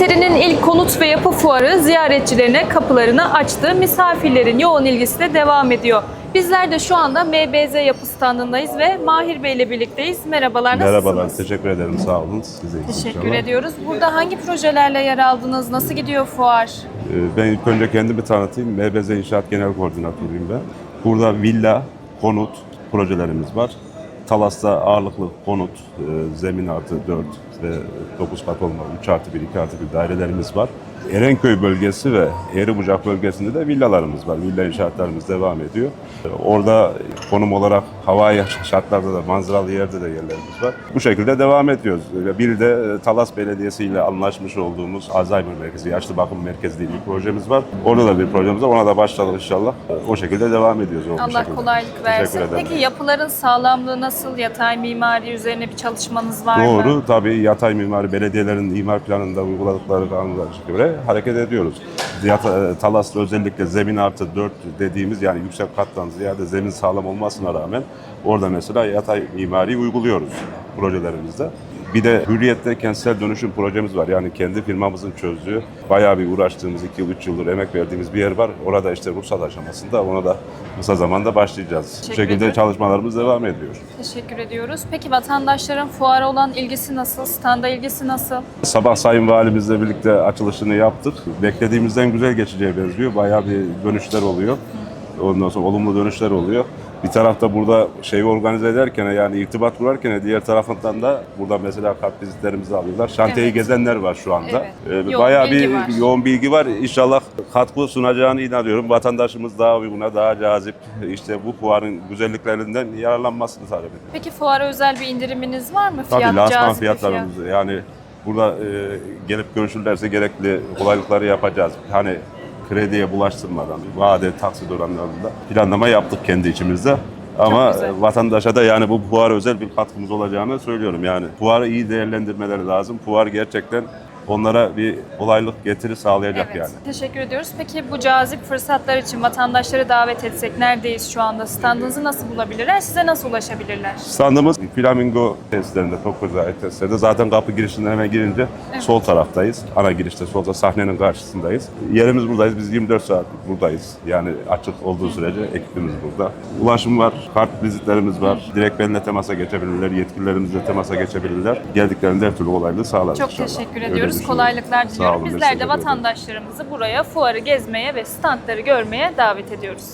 Kayseri'nin ilk konut ve yapı fuarı ziyaretçilerine kapılarını açtı. Misafirlerin yoğun ilgisi de devam ediyor. Bizler de şu anda MBZ yapı standındayız ve Mahir Bey ile birlikteyiz. Merhabalar, Merhabalar, nasılsınız? teşekkür ederim. Sağ olun. Size Teşekkür inşallah. ediyoruz. Burada hangi projelerle yer aldınız? Nasıl gidiyor fuar? Ee, Ben ilk önce kendimi tanıtayım. MBZ İnşaat Genel Koordinatörüyüm ben. Burada villa, konut projelerimiz var. Talas'ta ağırlıklı konut, e, zemin artı 4 ve 9 kat olmalı 3 artı 1, 2 artı 1 dairelerimiz var. Erenköy bölgesi ve Eğribucak bölgesinde de villalarımız var. Villa inşaatlarımız devam ediyor. Orada konum olarak havai şartlarda da manzaralı yerde de yerlerimiz var. Bu şekilde devam ediyoruz. Bir de e, Talas Belediyesi ile anlaşmış olduğumuz Alzheimer Merkezi, Yaşlı Bakım Merkezi diye bir projemiz var. Orada da bir projemiz var. Ona da başladık inşallah. Ee, O şekilde devam ediyoruz. o Allah şekilde. kolaylık versin. Peki yapıların sağlamlığı nasıl? Yatay mimari üzerine bir çalışmanız var mı? Doğru. Tabii yatay mimari belediyelerin imar planında uyguladıkları kanunlara göre hareket ediyoruz. Yata, Talas'ta özellikle zemin artı 4 dediğimiz yani yüksek kattan ziyade zemin sağlam olmasına rağmen orada mesela yatay mimari uyguluyoruz projelerimizde. Bir de Hürriyet'te kentsel dönüşüm projemiz var. Yani kendi firmamızın çözdüğü, bayağı bir uğraştığımız 2 yıl, 3 yıldır emek verdiğimiz bir yer var. Orada işte ruhsat aşamasında ona da kısa zamanda başlayacağız. Bu Teşekkür şekilde ederim. çalışmalarımız devam ediyor. Teşekkür ediyoruz. Peki vatandaşların fuara olan ilgisi nasıl? Standa ilgisi nasıl? Sabah Sayın Valimizle birlikte açılışını yaptık. Beklediğimizden güzel geçeceğe benziyor. Bayağı bir dönüşler oluyor. Ondan sonra olumlu dönüşler oluyor. Bir tarafta burada şeyi organize ederken yani irtibat kurarken diğer tarafından da burada mesela kart vizitlerimizi alıyorlar. Şantiyeyi Evet. gezenler var şu anda. Evet. Ee, Yoğun bayağı bir var. yoğun bilgi var. İnşallah katkı sunacağını inanıyorum. Vatandaşımız daha uyguna, daha cazip işte bu fuarın güzelliklerinden yararlanmasını talep ediyorum. Peki fuara özel bir indiriminiz var mı? Tabii Fiyat, lansman cazip bir fiyat. fiyatlarımız yani burada e, gelip görüşürlerse gerekli kolaylıkları yapacağız. Hani krediye bulaştırmadan, vade, taksit oranlarında planlama yaptık kendi içimizde. Ama vatandaşa da yani bu fuara özel bir katkımız olacağını söylüyorum yani. Fuarı iyi değerlendirmeleri lazım. Fuar gerçekten onlara bir kolaylık getiri sağlayacak Evet, yani. teşekkür ediyoruz. Peki bu cazip fırsatlar için vatandaşları davet etsek neredeyiz şu anda? Standınızı nasıl bulabilirler? Size nasıl ulaşabilirler? Standımız Flamingo testlerinde, Tokyo'da testlerde. Zaten kapı girişinden hemen girince sol taraftayız. Ana girişte solda sahnenin karşısındayız. Yerimiz buradayız. Biz 24 saat buradayız. Yani açık olduğu sürece ekibimiz burada. Ulaşım var, kart vizitlerimiz var. Direkt benimle temasa geçebilirler, yetkililerimizle temasa geçebilirler. Geldiklerinde her türlü kolaylığı sağlarız Çok inşallah. teşekkür ediyoruz. Kolaylıklar diliyorum. olun, Bizler de vatandaşlarımızı buraya fuarı gezmeye ve standları görmeye davet ediyoruz.